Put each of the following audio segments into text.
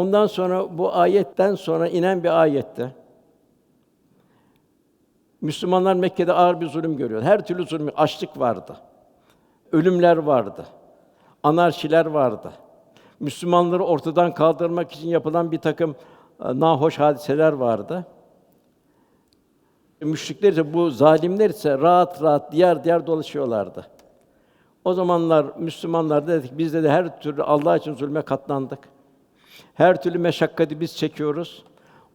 Ondan sonra bu ayetten sonra inen bir ayette Müslümanlar Mekke'de ağır bir zulüm görüyor. Her türlü zulüm, açlık vardı. Ölümler vardı. Anarşiler vardı. Müslümanları ortadan kaldırmak için yapılan bir takım e, nahoş hadiseler vardı. Müşrikler ise bu zalimler ise rahat rahat diğer diğer dolaşıyorlardı. O zamanlar Müslümanlar dedik biz de her türlü Allah için zulme katlandık. Her türlü meşakkati biz çekiyoruz.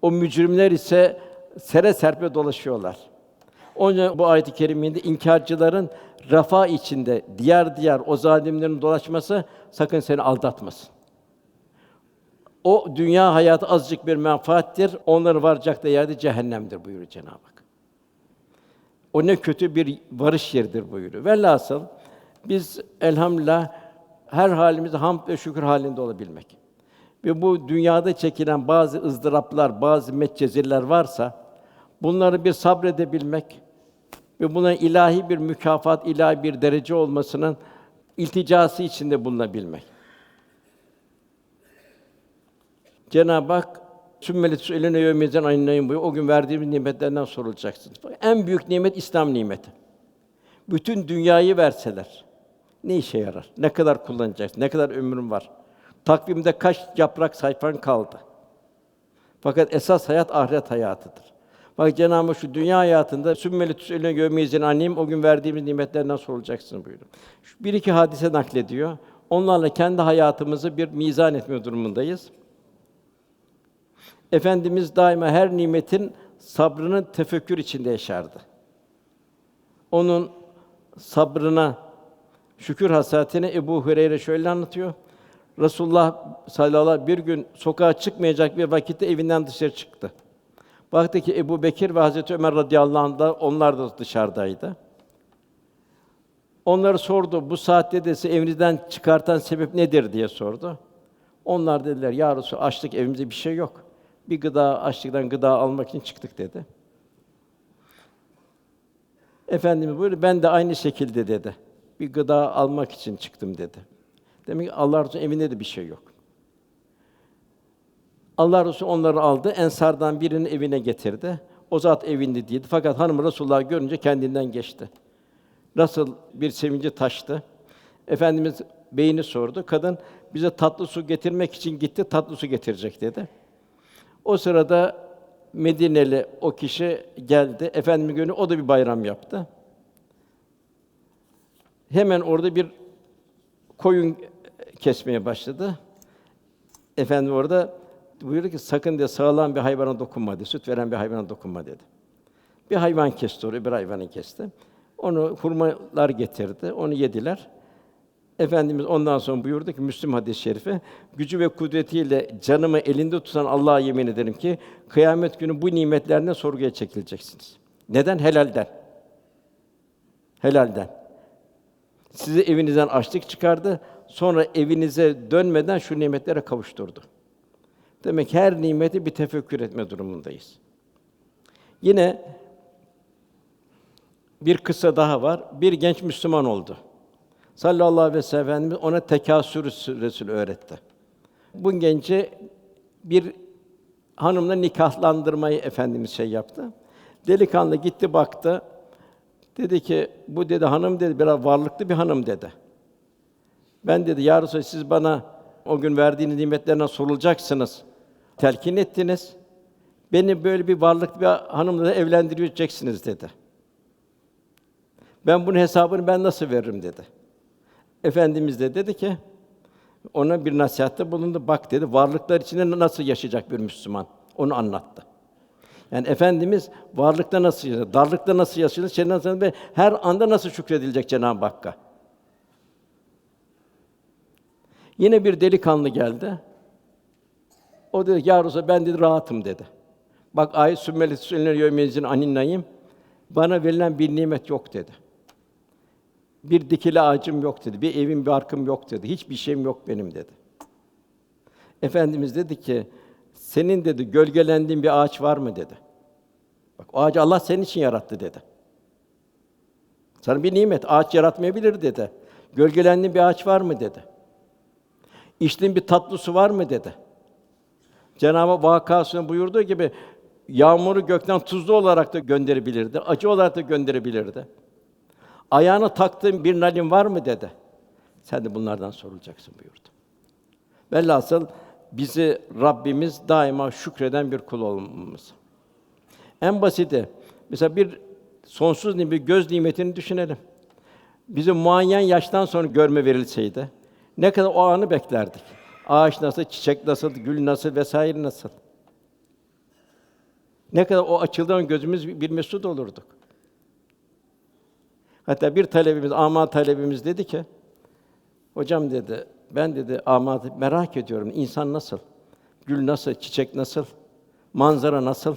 O mücrimler ise sere serpe dolaşıyorlar. Onun bu ayet-i keriminde inkarcıların refah içinde diğer diğer o zalimlerin dolaşması sakın seni aldatmasın. O dünya hayatı azıcık bir menfaattir. Onların varacak da yerde cehennemdir buyuruyor Cenab-ı Hak. O ne kötü bir varış yeridir buyuruyor. Velhasıl biz elhamdülillah her halimizde hamd ve şükür halinde olabilmek. Ve bu dünyada çekilen bazı ızdıraplar, bazı metcezirler varsa bunları bir sabredebilmek ve buna ilahi bir mükafat, ilahi bir derece olmasının ilticası içinde bulunabilmek. Cenab-ı Hak Sümmelet eline yevmizden aynayın buyuruyor. O gün verdiğimiz nimetlerden sorulacaksınız. En büyük nimet İslam nimeti. Bütün dünyayı verseler ne işe yarar? Ne kadar kullanacaksın? Ne kadar ömrün var? Takvimde kaç yaprak sayfan kaldı? Fakat esas hayat ahiret hayatıdır. Bak Cenab-ı şu dünya hayatında sümmelet eline yevmizden annem o gün verdiğimiz nimetlerden sorulacaksın buyuruyor. Şu bir iki hadise naklediyor. Onlarla kendi hayatımızı bir mizan etme durumundayız. Efendimiz daima her nimetin sabrını tefekkür içinde yaşardı. Onun sabrına, şükür hasatine Ebu Hureyre şöyle anlatıyor. Resulullah sallallahu aleyhi ve sellem bir gün sokağa çıkmayacak bir vakitte evinden dışarı çıktı. Baktı ki Ebu Bekir ve Hazreti Ömer radıyallahu anh da onlar da dışarıdaydı. Onları sordu, bu saatte dese evinizden çıkartan sebep nedir diye sordu. Onlar dediler, ya Resul, açlık evimizde bir şey yok. Bir gıda, açlıktan gıda almak için çıktık dedi. Efendimiz buyurdu, ben de aynı şekilde dedi. Bir gıda almak için çıktım dedi. Demek ki Allah Resulü evinde de bir şey yok. Allah Resulü onları aldı, ensardan birinin evine getirdi. O zat evinde değildi. Fakat hanım Resulullah görünce kendinden geçti. Nasıl bir sevinci taştı. Efendimiz beyni sordu. Kadın bize tatlı su getirmek için gitti, tatlı su getirecek dedi. O sırada Medineli o kişi geldi. Efendimiz günü o da bir bayram yaptı. Hemen orada bir koyun kesmeye başladı. Efendim orada buyurdu ki sakın diye sağlam bir hayvana dokunma dedi. Süt veren bir hayvana dokunma dedi. Bir hayvan kesti orayı, bir hayvanı kesti. Onu hurmalar getirdi, onu yediler. Efendimiz ondan sonra buyurdu ki Müslim hadis-i şerifi gücü ve kudretiyle canımı elinde tutan Allah'a yemin ederim ki kıyamet günü bu nimetlerine sorguya çekileceksiniz. Neden? Helalden. Helalden. Sizi evinizden açlık çıkardı, sonra evinize dönmeden şu nimetlere kavuşturdu. Demek ki her nimeti bir tefekkür etme durumundayız. Yine bir kısa daha var. Bir genç Müslüman oldu. Sallallahu aleyhi ve sellem Efendimiz ona tekâsür suresini öğretti. Bu genci bir hanımla nikahlandırmayı efendimiz şey yaptı. Delikanlı gitti baktı. Dedi ki bu dedi hanım dedi biraz varlıklı bir hanım dedi. Ben dedi ya Resulallah, siz bana o gün verdiğiniz nimetlerden sorulacaksınız. Telkin ettiniz. Beni böyle bir varlıklı bir hanımla evlendireceksiniz dedi. Ben bunun hesabını ben nasıl veririm dedi. Efendimiz de dedi ki ona bir nasihatte bulundu. Bak dedi, varlıklar içinde nasıl yaşayacak bir Müslüman? Onu anlattı. Yani efendimiz varlıkta nasıl yaşayacak, darlıkta nasıl yaşayacak, cennet ve her anda nasıl şükredilecek Cenab-ı Hakk'a? Yine bir delikanlı geldi. O dedi, Ya Resulallah, ben dedi rahatım dedi. Bak ayet sümmeli sünner yevmiyezin aninnayım. Bana verilen bir nimet yok dedi. Bir dikili ağacım yok dedi. Bir evim, bir arkım yok dedi. Hiçbir şeyim yok benim dedi. Efendimiz dedi ki, senin dedi gölgelendiğin bir ağaç var mı dedi. Bak o ağacı Allah senin için yarattı dedi. Sana bir nimet, ağaç yaratmayabilir dedi. Gölgelendiğin bir ağaç var mı dedi. İçtiğin bir tatlı su var mı dedi. Cenab-ı buyurduğu gibi yağmuru gökten tuzlu olarak da gönderebilirdi, acı olarak da gönderebilirdi. Ayağına taktığın bir nalin var mı dedi. Sen de bunlardan sorulacaksın buyurdu. Velhasıl bizi Rabbimiz daima şükreden bir kul olmamız. En basiti, mesela bir sonsuz bir göz nimetini düşünelim. Bize muayyen yaştan sonra görme verilseydi, ne kadar o anı beklerdik. Ağaç nasıl, çiçek nasıl, gül nasıl vesaire nasıl. Ne kadar o açıldığın gözümüz bir mesut olurduk. Hatta bir talebimiz, ama talebimiz dedi ki, hocam dedi, ben dedi ama merak ediyorum insan nasıl? Gül nasıl? Çiçek nasıl? Manzara nasıl?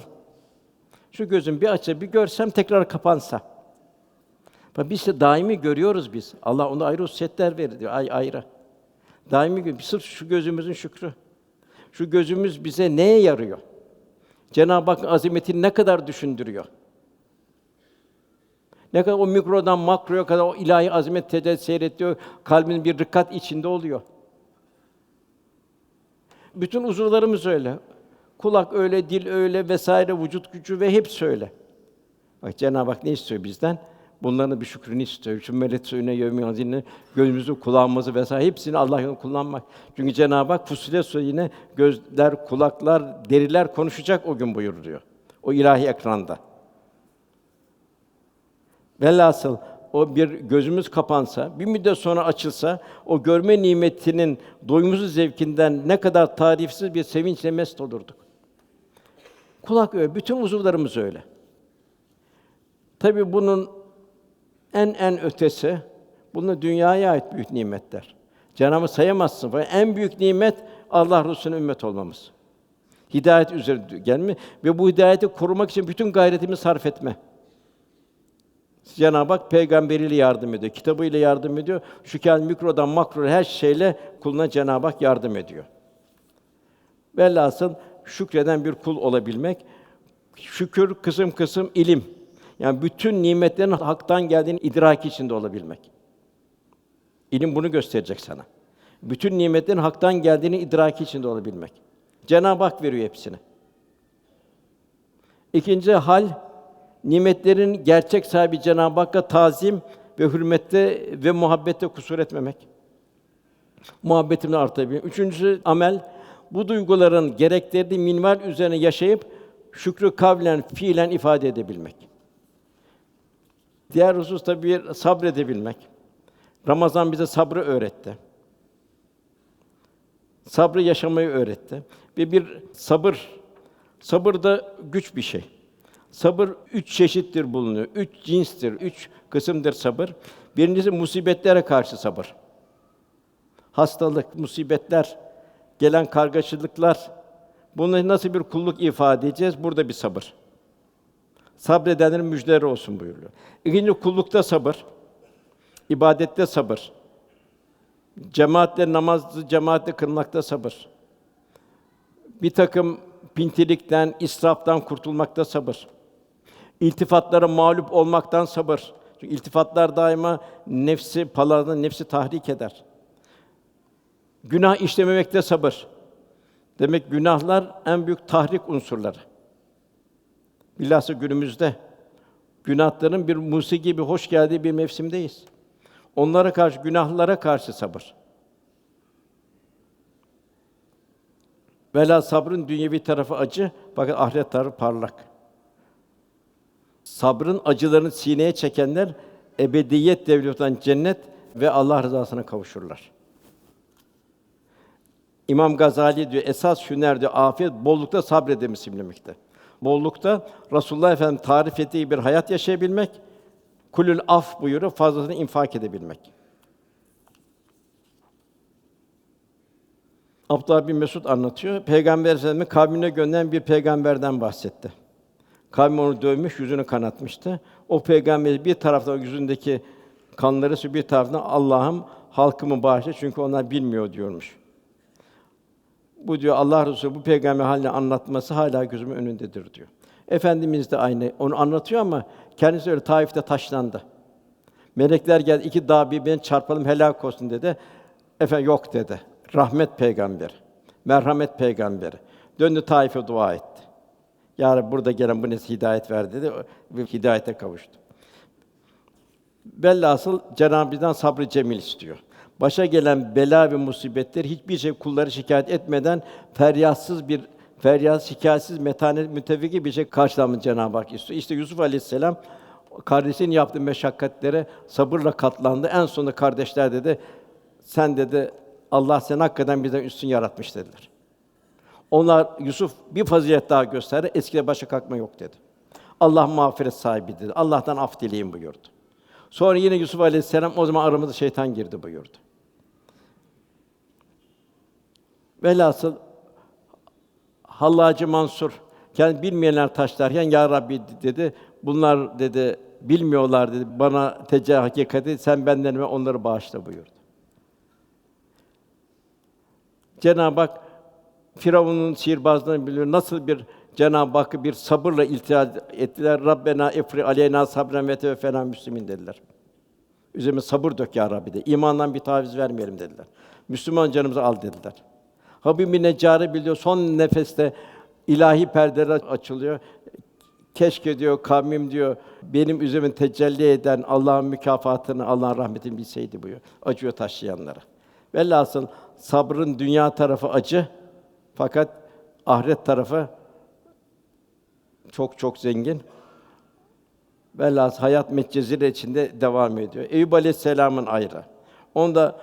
Şu gözüm bir açsa bir görsem tekrar kapansa. Biz de daimi görüyoruz biz. Allah ona ayrı hususiyetler veriyor, ay ayrı. Daimi sırf şu gözümüzün şükrü. Şu gözümüz bize neye yarıyor? Cenab-ı Hak azametini ne kadar düşündürüyor? Ne kadar o mikrodan makroya kadar o ilahi azamet tecelli seyrediyor, kalbin bir rıkat içinde oluyor. Bütün uzuvlarımız öyle. Kulak öyle, dil öyle vesaire, vücut gücü ve hepsi öyle. Bak Cenab-ı Hak ne istiyor bizden? Bunların bir şükrünü istiyor. Şu melet suyuna yevmi gözümüzü, kulağımızı vesaire hepsini Allah yolunda kullanmak. Çünkü Cenab-ı Hak Fussilet Suresi yine gözler, kulaklar, deriler konuşacak o gün buyuruyor. O ilahi ekranda. Velhasıl o bir gözümüz kapansa, bir müddet sonra açılsa, o görme nimetinin doyumsuz zevkinden ne kadar tarifsiz bir sevinçle mest olurduk. Kulak öyle, bütün uzuvlarımız öyle. Tabii bunun en en ötesi, bunun dünyaya ait büyük nimetler. Cenab-ı sayamazsın. Fakat En büyük nimet Allah Resulü'ne ümmet olmamız. Hidayet üzere gelme ve bu hidayeti korumak için bütün gayretimi sarf etme. Cenab-ı Hak peygamberiyle yardım ediyor, kitabıyla yardım ediyor. Şu kâl mikrodan makro her şeyle kuluna Cenab-ı Hak yardım ediyor. Velhasıl şükreden bir kul olabilmek, şükür kısım kısım ilim. Yani bütün nimetlerin haktan geldiğini idrak içinde olabilmek. İlim bunu gösterecek sana. Bütün nimetlerin haktan geldiğini idrak içinde olabilmek. Cenab-ı Hak veriyor hepsini. İkinci hal nimetlerin gerçek sahibi Cenab-ı Hakk'a tazim ve hürmette ve muhabbette kusur etmemek. Muhabbetini artabilir. Üçüncüsü amel bu duyguların gerektirdiği minval üzerine yaşayıp şükrü kavlen, fiilen ifade edebilmek. Diğer husus tabii sabredebilmek. Ramazan bize sabrı öğretti. Sabrı yaşamayı öğretti. Ve bir sabır, sabır da güç bir şey. Sabır üç çeşittir bulunuyor. Üç cinstir, üç kısımdır sabır. Birincisi musibetlere karşı sabır. Hastalık, musibetler, gelen kargaşalıklar. Bunu nasıl bir kulluk ifade edeceğiz? Burada bir sabır. Sabredenlerin müjdeleri olsun buyuruyor. İkinci kullukta sabır. ibadette sabır. Cemaatle namazı cemaatle kılmakta sabır. Bir takım pintilikten, israftan kurtulmakta sabır. İltifatlara mağlup olmaktan sabır. Çünkü iltifatlar daima nefsi paladan nefsi tahrik eder. Günah işlememekte sabır. Demek günahlar en büyük tahrik unsurları. Bilhassa günümüzde günahların bir musiki gibi hoş geldiği bir mevsimdeyiz. Onlara karşı, günahlara karşı sabır. Vela sabrın dünyevi tarafı acı, fakat ahiret tarafı parlak. Sabrın acılarını sineye çekenler ebediyet devleti olan cennet ve Allah rızasına kavuşurlar. İmam Gazali diyor esas şu nerede afiyet bollukta sabredemiz simlemekte. Bollukta Resulullah Efendimiz tarif ettiği bir hayat yaşayabilmek, kulül af buyuruyor, fazlasını infak edebilmek. Abdullah bin Mesud anlatıyor. Peygamber Efendimiz kavmine gönderen bir peygamberden bahsetti. Kavmi onu dövmüş, yüzünü kanatmıştı. O peygamber bir taraftan yüzündeki kanları sürüyor, bir taraftan Allah'ım halkımı bağışla çünkü onlar bilmiyor diyormuş. Bu diyor Allah Resulü bu peygamber halini anlatması hala gözümün önündedir diyor. Efendimiz de aynı onu anlatıyor ama kendisi öyle Taif'te taşlandı. Melekler geldi iki dağ birbirine çarpalım helak olsun dedi. Efendim yok dedi. Rahmet peygamberi, merhamet peygamberi. Döndü Taif'e dua etti. Ya Rabbi burada gelen bu nesil hidayet ver dedi ve hidayete kavuştu. Velhasıl Cenab-ı Hak'tan sabrı cemil istiyor. Başa gelen bela ve musibetler hiçbir şey kulları şikayet etmeden feryatsız bir feryat şikayetsiz metanet müteveki bir şey karşılamış Cenab-ı Hak istiyor. İşte Yusuf Aleyhisselam kardeşinin yaptığı meşakkatlere sabırla katlandı. En sonunda kardeşler dedi sen dedi Allah seni hakikaten bizden üstün yaratmış dediler. Onlar Yusuf bir fazilet daha gösterdi. Eskide başa kalkma yok dedi. Allah mağfiret sahibi dedi. Allah'tan af dileyin buyurdu. Sonra yine Yusuf Aleyhisselam o zaman aramıza şeytan girdi buyurdu. Velhasıl Hallacı Mansur kendi bilmeyenler taşlarken ya Rabbi dedi bunlar dedi bilmiyorlar dedi bana teca hakikati sen benden ve onları bağışla buyurdu. Cenab-ı Hak Firavun'un sihirbazlarını biliyor. Nasıl bir Cenab-ı Hakk'ı bir sabırla iltihad ettiler. Rabbena ifri aleyna sabren ve tevfena müslimin dediler. Üzerime sabır dök ya Rabbi de. İmandan bir taviz vermeyelim dediler. Müslüman canımızı al dediler. Habib-i Neccari biliyor son nefeste ilahi perdeler açılıyor. Keşke diyor kavmim diyor benim üzerime tecelli eden Allah'ın mükafatını, Allah'ın rahmetini bilseydi buyuruyor. Acıyor taşlayanlara. Velhasıl sabrın dünya tarafı acı fakat ahiret tarafı çok çok zengin. Velhasıl hayat metcezire içinde devam ediyor. Eyüp Aleyhisselam'ın ayrı. Onda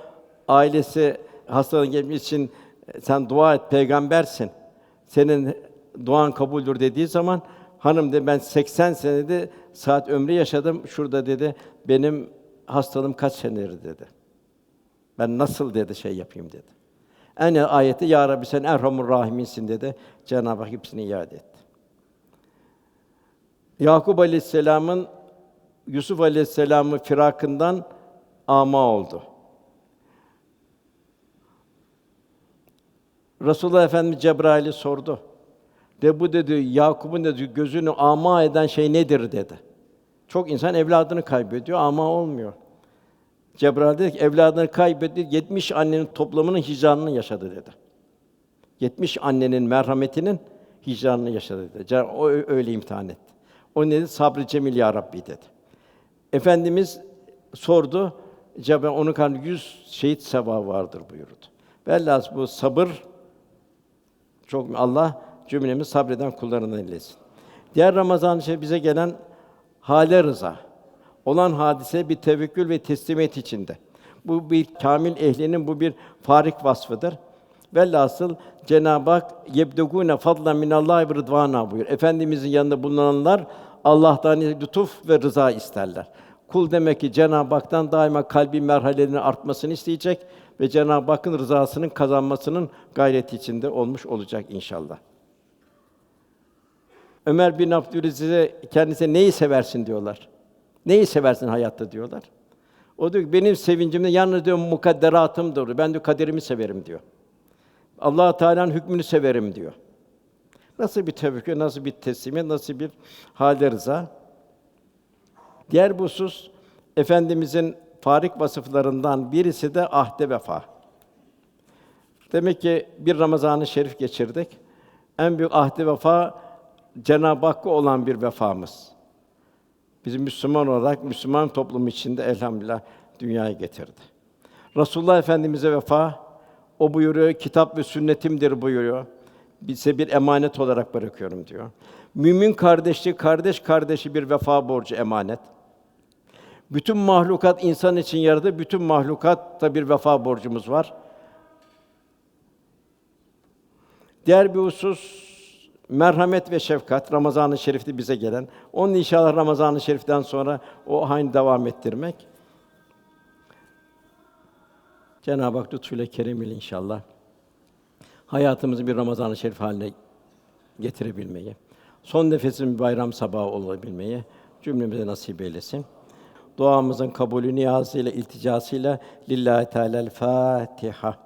ailesi hastalığı gelmiş için sen dua et peygambersin. Senin duan kabuldür dediği zaman hanım de ben 80 senede saat ömrü yaşadım. Şurada dedi benim hastalığım kaç senedir dedi. Ben nasıl dedi şey yapayım dedi. En ayeti ya Rabbi sen Erhamur Rahiminsin dedi. Cenab-ı Hak hepsini iade etti. Yakup Aleyhisselam'ın Yusuf Aleyhisselam'ı firakından ama oldu. Resulullah Efendimiz Cebrail'i sordu. De bu dedi Yakup'un dedi gözünü ama eden şey nedir dedi. Çok insan evladını kaybediyor ama olmuyor. Cebrail dedi ki evladını kaybetti 70 annenin toplamının hicranını yaşadı dedi. 70 annenin merhametinin hicranını yaşadı dedi. O öyle imtihan etti. O dedi? Sabrı cemil ya Rabbi dedi. Efendimiz sordu. Cebrail onun karnında 100 şehit sevabı vardır buyurdu. Velhâsıl bu sabır çok Allah cümlemiz sabreden kullarından eylesin. Diğer Ramazan şey bize gelen hale rıza. Olan hadise bir tevekkül ve teslimiyet içinde. Bu bir kamil ehlinin bu bir farik vasfıdır. Velhasıl Cenab-ı Hak yebdugune fadlan minallahi ve rıdvana buyur. Efendimizin yanında bulunanlar Allah'tan lütuf ve rıza isterler. Kul demek ki Cenab-ı Hak'tan daima kalbi merhalelerinin artmasını isteyecek ve Cenab-ı Hakk'ın rızasının kazanmasının gayreti içinde olmuş olacak inşallah. Ömer bin Abdülaziz'e kendisine neyi seversin diyorlar. Neyi seversin hayatta diyorlar. O diyor ki benim sevincimde yalnız diyor mukadderatımdır. Ben diyor kaderimi severim diyor. Allah Teala'nın hükmünü severim diyor. Nasıl bir tevekkül, nasıl bir teslimiyet, nasıl bir hâle rıza. Diğer bir husus efendimizin farik vasıflarından birisi de ahde vefa. Demek ki bir Ramazan-ı Şerif geçirdik. En büyük ahde vefa Cenab-ı Hakk'a olan bir vefamız. Bizi Müslüman olarak Müslüman toplumu içinde elhamdülillah dünyaya getirdi. Resulullah Efendimize vefa o buyuruyor kitap ve sünnetimdir buyuruyor. Bize bir emanet olarak bırakıyorum diyor. Mümin kardeşlik kardeş kardeşi bir vefa borcu emanet. Bütün mahlukat insan için yaradı. Bütün mahlukatta bir vefa borcumuz var. Diğer bir husus merhamet ve şefkat Ramazan-ı Şerif'te bize gelen. Onun inşallah Ramazan-ı Şerif'ten sonra o aynı devam ettirmek. Cenab-ı Hak lütfuyla keremiyle inşallah hayatımızı bir Ramazan-ı Şerif haline getirebilmeyi, son nefesin bir bayram sabahı olabilmeyi cümlemize nasip eylesin. Duamızın kabulü niyazıyla, ilticasıyla lillahi teala'l Fatiha.